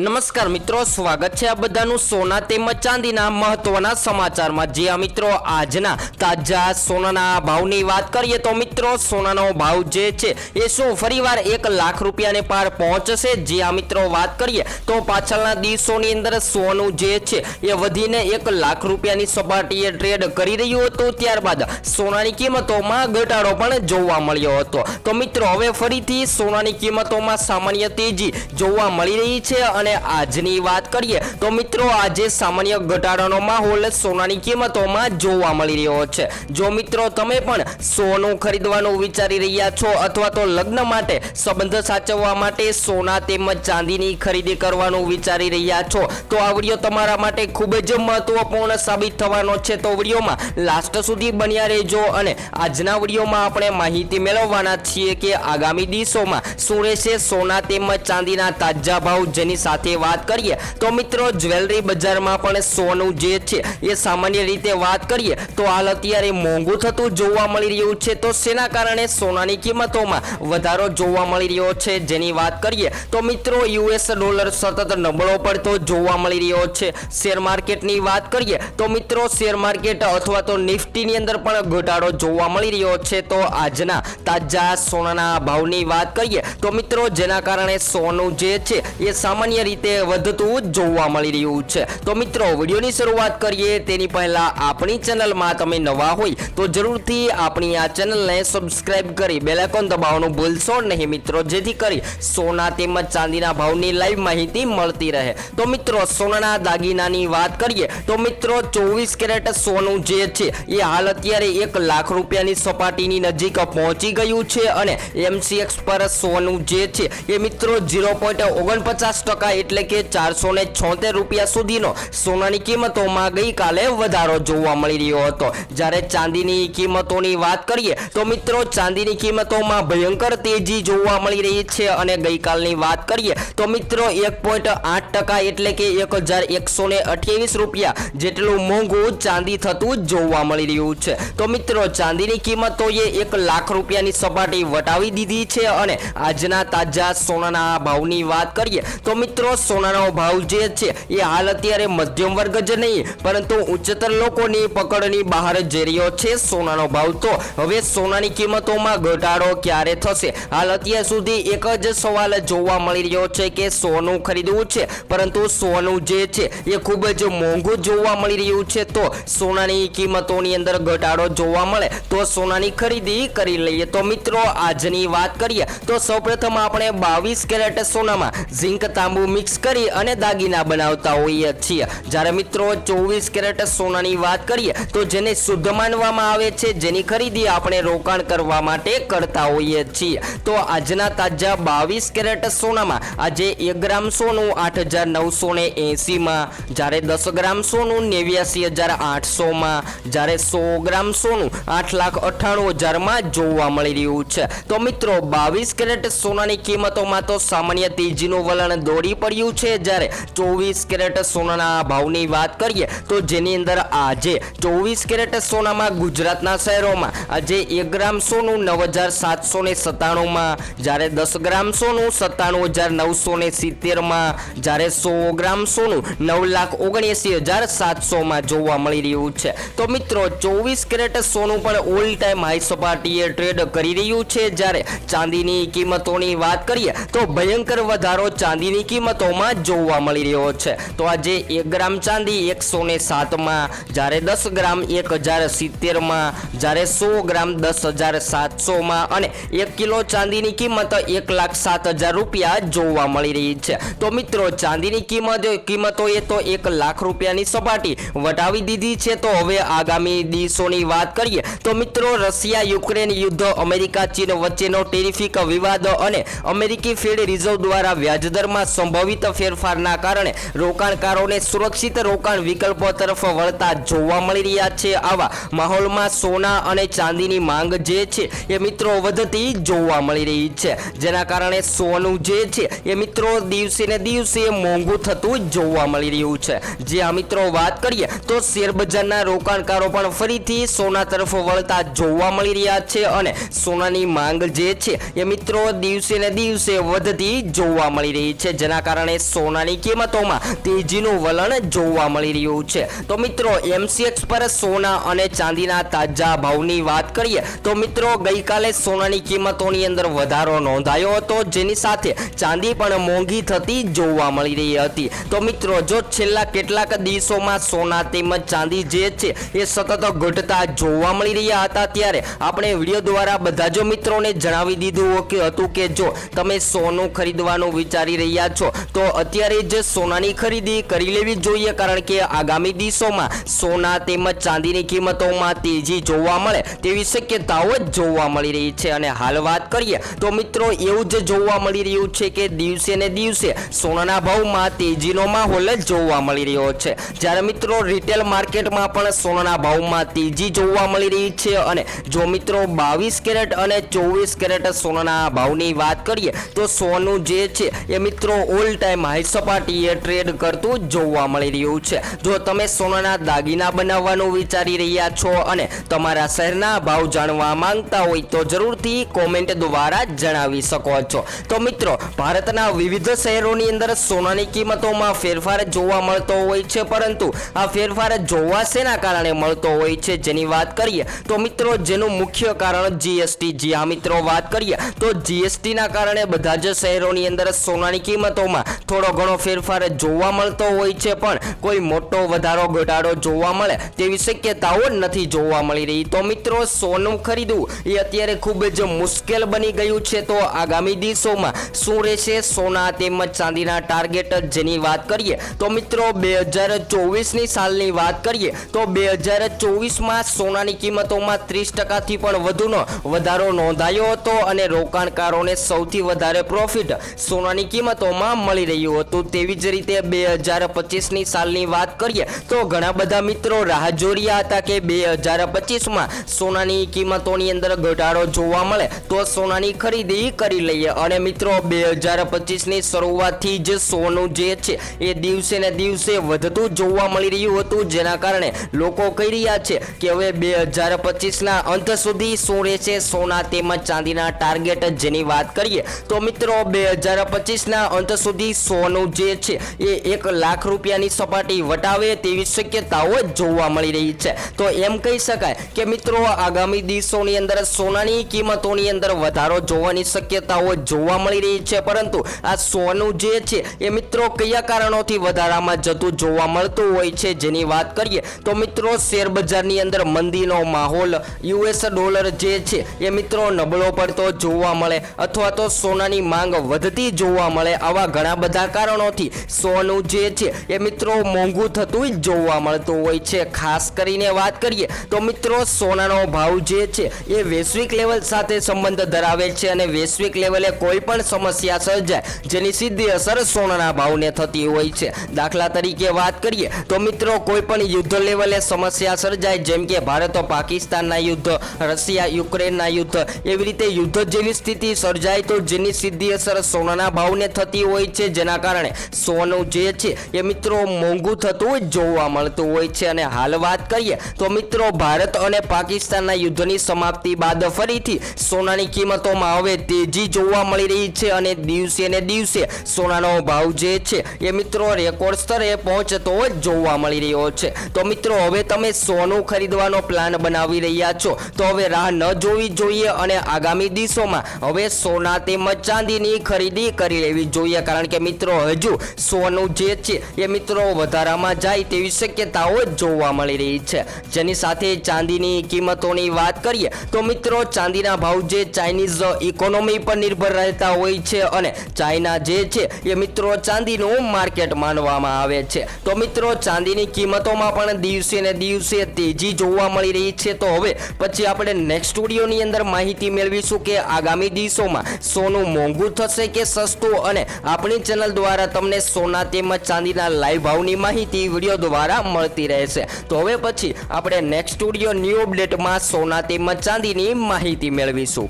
નમસ્કાર મિત્રો, સ્વાગત છે આ બધાનું સોના તેમજ ચાંદીના મહત્વના સમાચારમાં. જે આ મિત્રો આજના તાજા સોનાના ભાવની વાત કરીએ તો મિત્રો, સોનાનો ભાવ જે છે એ શું ફરીવાર એક લાખ રૂપિયાને પાર પહોંચશે? જે આ મિત્રો વાત કરીએ તો પાછળના દિવસોની અંદર સોનું જે છે એ વધીને એક લાખ રૂપિયાની સપાટીએ ટ્રેડ કરી રહ્યું હતું. ત્યારબાદ સોનાની કિંમતોમાં ઘટાડો પણ જોવા મળ્યો હતો. તો મિત્રો, હવે ફરીથી સોનાની કિંમતોમાં સામાન્ય તેજી જોવા મળી રહી છે અને આજની વાત કરીએ તો મિત્રો, આજે સામાન્ય ઘટાડાનો માહોલ સોનાની કિંમતોમાં જોવા મળી રહ્યો છે. જો મિત્રો, તમે પણ સોનું ખરીદવાનું વિચારી રહ્યા છો અથવા તો લગ્ન માટે સંબંધ સાચવવા માટે સોના તેમજ ચાંદીની ખરીદી કરવાનું વિચારી રહ્યા છો, તો આ વીડિયો તમારા માટે ખૂબ જ મહત્વપૂર્ણ સાબિત થવાનો છે. તો વિડીયોમાં લાસ્ટ સુધી બન્યા રહેજો અને આજના વિડીયોમાં આપણે માહિતી મેળવવાના છીએ કે આગામી દિવસોમાં શું રહેશે સોના તેમજ ચાંદીના તાજા ભાવ જેની સાથે વાત કરીએ, તો મિત્રો, જ્વેલરી બજારમાં પણ સોનું જે છે, એ સામાન્ય રીતે વાત કરીએ, તો હાલ અત્યારે મોંઘું થતું જોવા મળી રહ્યું છે. તો શેના કારણે સોનાની કિંમતોમાં વધારો જોવા મળી રહ્યો છે જેની વાત કરીએ, તો મિત્રો, યુએસ ડોલર સતત નબળો પડતો જોવા મળી રહ્યો છે. શેર માર્કેટની વાત કરીએ, તો મિત્રો, શેર માર્કેટ અથવા તો નિફ્ટીની અંદર પણ ઘટાડો જોવા મળી રહ્યો છે. તો આજના તાજા સોનાના ભાવની વાત કરીએ, તો મિત્રો, જેના કારણે સોનું જે છે, એ સામાન્ય રીતે વધતું જોવા મળી રહ્યું છે. તો મિત્રો, વિડીયોની શરૂઆત કરીએ. તેની પહેલા આપણી ચેનલમાં તમે નવા હોય તો જરૂરથી આપણી આ ચેનલને સબસ્ક્રાઇબ કરી બેલાઇકોન દબાવવાનું ભૂલશો નહીં મિત્રો. જેથી કરી સોના તેમજ ચાંદીના ભાવની લાઈવ માહિતી મળતી રહે. તો મિત્રો, સોનાના દાગીનાની વાત કરીએ તો મિત્રો, ચોવીસ કેરેટ સોનું જે છે એ હાલ અત્યારે એક લાખ રૂપિયાની સપાટીની નજીક પહોંચી ગયું છે અને એમસીએક્સ પર સોનું જે છે એ મિત્રો, ઝીરો પોઈન્ટ ઓગણપચાસ ટકા એટલે કે ચારસો ને છોતેર રૂપિયા સુધીનો સોનાની કિંમતોમાં ગઈકાલે વધારો જોવા મળી રહ્યો હતો. જ્યારે ચાંદીની કિંમતોની વાત કરીએ તો મિત્રો, ચાંદીની કિંમતોમાં ભયંકર તેજી જોવા મળી રહી છે અને ગઈકાલની વાત કરીએ તો મિત્રો, એક પોઈન્ટ આઠ ટકા એટલે કે એક હજાર એકસો ને અઠ્યાવીસ રૂપિયા જેટલું મોંઘું ચાંદી થતું જોવા મળી રહ્યું છે. તો મિત્રો, ચાંદીની કિંમતોએ એક લાખ રૂપિયાની સપાટી વટાવી દીધી છે અને આજના તાજા સોનાના ભાવની વાત કરીએ તો મિત્રો સોનાનો ભાવ જે છે એ હાલ અત્યારે મધ્યમ વર્ગ જ નહીં, પરંતુ ઉચ્ચતર લોકોની પકડની બહાર જઈ રહ્યો છે સોનાનો ભાવ. તો હવે સોનાની કિંમતોમાં ઘટાડો ક્યારે થશે? હાલ અત્યાર સુધી એક જ સવાલ જોવા મળી રહ્યો છે કે સોનું ખરીદવું છે, પરંતુ સોનું જે છે એ ખૂબ જ મોંઘું જોવા મળી રહ્યું છે. તો સોનાની કિંમતોની અંદર ઘટાડો જોવા મળે, તો સોનાની ખરીદી કરી લઈએ. તો મિત્રો, આજની વાત કરીએ. તો સૌપ્રથમ આપણે બાવીસ કેરેટ સોનામાં ઝીંક તાંબુ મિક્સ કરી અને દાગીના બનાવતા હોઈએ છીએ. જ્યારે મિત્રો ચોવીસ કેરેટ સોનાની વાત કરીએ, તો જેને શુદ્ધ માનવામાં આવે છે, જેની ખરીદી આપણે રોકાણ કરવા માટે કરતા હોઈએ છીએ. તો આજના તાજા બાવીસ કેરેટ સોનામાં આજે એક ગ્રામ સોનું આઠ હજાર નવસો ને એંસીમાં જ્યારે દસ ગ્રામ સોનું નેવ્યાસી હજાર આઠસોમાં, જ્યારે સો ગ્રામ સોનું આઠ લાખ અઠ્ઠાણું હજારમાં જોવા મળી રહ્યું છે. તો મિત્રો, બાવીસ કેરેટ સોનાની કિંમતોમાં તો સામાન્ય તેજીનું વલણ દોડી પડ્યું છે. જ્યારે ચોવીસ કેરેટ સોનાના ભાવની વાત કરીએ, તો જેની અંદર આજે ચોવીસ કેરેટ સોનામાં ગુજરાતના શહેરોમાં આજે એક ગ્રામ સોનું નવ હજાર સાતસો ને સત્તાણુંમાં, જ્યારે દસ ગ્રામ સોનું સત્તાણું હજાર નવસો ને સિત્તેરમાં, જ્યારે સો ગ્રામ સોનું નવ લાખ ઓગણએંસી હજાર સાતસોમાં જોવા મળી રહ્યું છે. તો મિત્રો, ચોવીસ કેરેટ સોનું પણ ઓલ ટાઈમ હાઈ સપાટીએ ટ્રેડ કરી રહ્યું છે. જ્યારે ચાંદીની કિંમતોની વાત કરીએ, તો ભયંકર વધારો ચાંદીની કિંમતોમાં જોવા મળી રહ્યો છે. તો આજે એક ગ્રામ ચાંદી એકસો ને સાતમાં, જ્યારે દસ ગ્રામ એક હજાર સિત્તેરમાં, જ્યારે સો ગ્રામ દસ હજાર સાતસોમાં અને એક કિલો ચાંદીની કિંમત એક લાખ સાત હજાર રૂપિયા જોવા મળી રહી છે. તો મિત્રો, ચાંદીની કિંમત કિંમતોએ તો એક લાખ રૂપિયાની સપાટી વટાવી દીધી છે. તો હવે આગામી દિવસોની વાત કરીએ તો મિત્રો, રશિયા યુક્રેન યુદ્ધ, અમેરિકા ચીન વચ્ચેનો ટેરિફિક વિવાદ અને અમેરિકી ફેડ રિઝર્વ દ્વારા વ્યાજદરમાં સંભવિત ફેરફારના કારણે રોકાણકારોને સુરક્ષિત રોકાણ વિકલ્પો તરફ વળતા જોવા મળી રહ્યા છે. આવા માહોલમાં સોના અને ચાંદીની માંગ જે છે એ મિત્રો વધતી જોવા મળી રહી છે. જેના કારણે સોનું જે છે એ મિત્રો દિવસે ને દિવસે મોંઘું થતું જોવા મળી રહ્યું છે. જે આ મિત્રો વાત કરીએ તો શેરબજારના રોકાણકારો પણ ફરીથી સોના તરફ વળતા જોવા મળી રહ્યા છે અને સોનાની માંગ જે છે એ મિત્રો દિવસે ને દિવસે વધતી જોવા મળી રહી છે. જેના કારણે સોનાની કિંમતોમાં તેજીનું વલણ જોવા મળી રહ્યું છે. તો મિત્રો એમસીએક્સ પર સોના અને ચાંદીના તાજા ભાવની વાત કરીએ, તો મિત્રો, ગઈકાલે સોનાની કિંમતોની અંદર વધારો નોંધાયો હતો, જેની સાથે ચાંદી પણ મોંઘી થતી જોવા મળી રહી હતી. તો મિત્રો, જો છેલ્લા કેટલાક દિવસોમાં સોના તેમજ ચાંદી જે છે, એ સતત ઘટતા જોવા મળી રહ્યા હતા, ત્યારે આપણે વીડિયો દ્વારા બધા જો મિત્રોને જણાવી દીધું કે હતું કે જો તમે સોનું ખરીદવાનું વિચારી રહ્યા છો તો અત્યારે જ સોનાની ખરીદી કરી લેવી જોઈએ, કારણ કે આગામી દિવસોમાં સોના તેમજ ચાંદીની કિંમતોમાં તેજી જોવા મળે તેવી શક્યતાઓ જ જોવા મળી રહી છે. અને હાલ વાત કરીએ તો મિત્રો, એવું જ જોવા મળી રહ્યું છે કે દિવસે ને દિવસે સોનાના ભાવમાં તેજીનો માહોલ જ જોવા મળી રહ્યો છે. જ્યારે મિત્રો રિટેલ માર્કેટમાં પણ સોનાના ભાવમાં તેજી જોવા મળી રહી છે અને જો મિત્રો બાવીસ કેરેટ અને ચોવીસ કેરેટ સોનાના ભાવની વાત કરીએ તો સોનું જે છે એ મિત્રો ઓલ ટાઈમ હાઈ સપાટીએ ટ્રેડ કરતું જોવા મળી રહ્યું છે. જો તમે સોનાના દાગીના બનાવવાનું વિચારી રહ્યા છો અને તમારા શહેરના ભાવ જાણવા માંગતા હોય તો જરૂરથી કોમેન્ટ દ્વારા જણાવી શકો છો. તો મિત્રો, ભારતના વિવિધ શહેરોની અંદર સોનાની કિંમતોમાં ફેરફાર જોવા મળતો હોય છે, પરંતુ આ ફેરફાર જોવા શેના કારણે મળતો હોય છે જેની વાત કરીએ તો મિત્રો, જેનું મુખ્ય કારણ જીએસટી જી હા, મિત્રો, વાત કરીએ તો જીએસટીના કારણે બધા જ શહેરોની અંદર સોનાની કિંમતોમાં થોડો ઘણો ફેરફાર જોવા મળતો હોય છે, પણ કોઈ મોટો વધારો, ઘટાડો જોવા મળે તેવી શક્યતાઓ નથી જોવા મળી રહી. તો મિત્રો, સોનું ખરીદવું એ અત્યારે ખૂબ જ મુશ્કેલ બની ગયું છે. તો આગામી દિવસોમાં શું રહેશે? સોના તેમજ ચાંદીના ટાર્ગેટ જેની વાત કરીએ તો મિત્રો, બે હજાર ચોવીસની સાલની વાત કરીએ તો બે હજાર ચોવીસમાં સોનાની કિંમતોમાં ત્રીસ ટકાથી પણ વધુનો વધારો નોંધાયો હતો અને રોકાણકારોને સૌથી વધારે પ્રોફિટ સોનાની કિંમતોમાં મળી રહ્યું હતું. તેવી જ રીતે બે હજાર પચીસની સાલની વાત કરીએ તો ઘણા બધા મિત્રો રાહ જોડ્યા હતા કે બે હજાર પચીસમાં સોનાની કિંમતોની અંદર ઘટાડો જોવા મળે તો સોનાની ખરીદી કરી લઈએ. અને મિત્રો, બે હજાર પચીસની શરૂઆતથી જ સોનું જે છે એ દિવસે ને દિવસે વધતું જોવા મળી રહ્યું હતું. જેના કારણે લોકો કહી રહ્યા છે કે હવે બે હજાર પચીસના અંત સુધી શું રહેશે સોના તેમજ ચાંદીના ટાર્ગેટ જેની વાત કરીએ તો મિત્રો, બે હજાર પચીસના અંત સુધી સોનું જે છે એ એક લાખ રૂપિયાની સપાટી વટાવે તેવી શક્યતાઓ જોવા મળી રહી છે. તો એમ કહી શકાય કે મિત્રો, આગામી દિવસોની અંદર સોનાની કિંમતોની અંદર વધારો જોવાની શક્યતાઓ જોવા મળી રહી છે. પરંતુ આ સોનું જે છે એ મિત્રો કયા કારણોથી વધારામાં જતું જોવા મળતું હોય છે જેની વાત કરીએ, તો મિત્રો શેર બજારની અંદર મંદીનો માહોલ, યુએસ ડોલર જે છે એ મિત્રો નબળો પડતો જોવા મળે અથવા તો સોનાની માંગ વધતી જોવા મળે આવા ઘણા બધા કારણોથી સોનું જે છે એ મિત્રો મોંઘું થતું જ જોવા મળતું હોય છે. ખાસ કરીને વાત કરીએ તો મિત્રો સોનાનો ભાવ જે છે એ વૈશ્વિક લેવલ સાથે સંબંધ ધરાવે છે અને વૈશ્વિક લેવલે કોઈ પણ સમસ્યા સર્જાય જેની સીધી અસર સોનાના ભાવને થતી હોય છે. દાખલા તરીકે વાત કરીએ તો મિત્રો કોઈ પણ યુદ્ધ લેવલે સમસ્યા સર્જાય જેમ કે ભારત પાકિસ્તાનના યુદ્ધ, રશિયા યુક્રેનના યુદ્ધ, એવી રીતે યુદ્ધ જેવી સ્થિતિ સર્જાય તો જેની સીધી અસર સોનાના ભાવને થતી હોય છે જેના કારણે સોનું જે છે એ મિત્રો મોંઘું થતું હોય જોવા મળતું હોય છે. અને હાલ વાત કરીએ તો મિત્રો ભારત અને પાકિસ્તાનના યુદ્ધની સમાપ્તિ બાદ ફરીથી સોનાની કિંમતોમાં હવે તેજી જોવા મળી રહી છે. અને દિવસે ને દિવસે સોનાનો ભાવ જે છે એ મિત્રો રેકોર્ડ સ્તરે પહોંચતો હોય જોવા મળી રહ્યો છે. તો મિત્રો હવે તમે સોનું ખરીદવાનો પ્લાન બનાવી રહ્યા છો. તો હવે રાહ ન જોવી જોઈએ અને આગામી દિવસોમાં હવે સોના તેમજ ચાંદીની ખરીદી કરી લેવી જોઈએ. કારણ કે મિત્રો, હજુ સોનું જે છે એ મિત્રો વધારામાં જાય તેવી શક્યતાઓ જોવા મળી રહી છે. જેની સાથે ચાંદીની કિંમતોની વાત કરીએ, તો મિત્રો, ચાંદીના ભાવ જે ચાઇનીઝ ઇકોનોમી પર નિર્ભર રહેતા હોય છે અને ચાઇના જે છે એ મિત્રો ચાંદીનું માર્કેટ માનવામાં આવે છે. તો મિત્રો, ચાંદીની કિંમતોમાં પણ દિવસે ને દિવસે તેજી જોવા મળી રહી છે. તો હવે પછી આપણે નેક્સ્ટ સ્ટુડિયોની અંદર માહિતી મેળવીશું કે આગામી દિવસોમાં સોનું મોંઘું થશે કે સસ્તું અને આપણી ચેનલ દ્વારા તમને સોના તેમજ ચાંદીના લાઈવ ભાવની માહિતી વીડિયો દ્વારા મળતી રહેશે તો હવે પછી આપણે નેક્સ્ટ સ્ટુડિયો ન્યૂ અપડેટમાં સોના તેમજ ચાંદીની માહિતી મેળવીશું.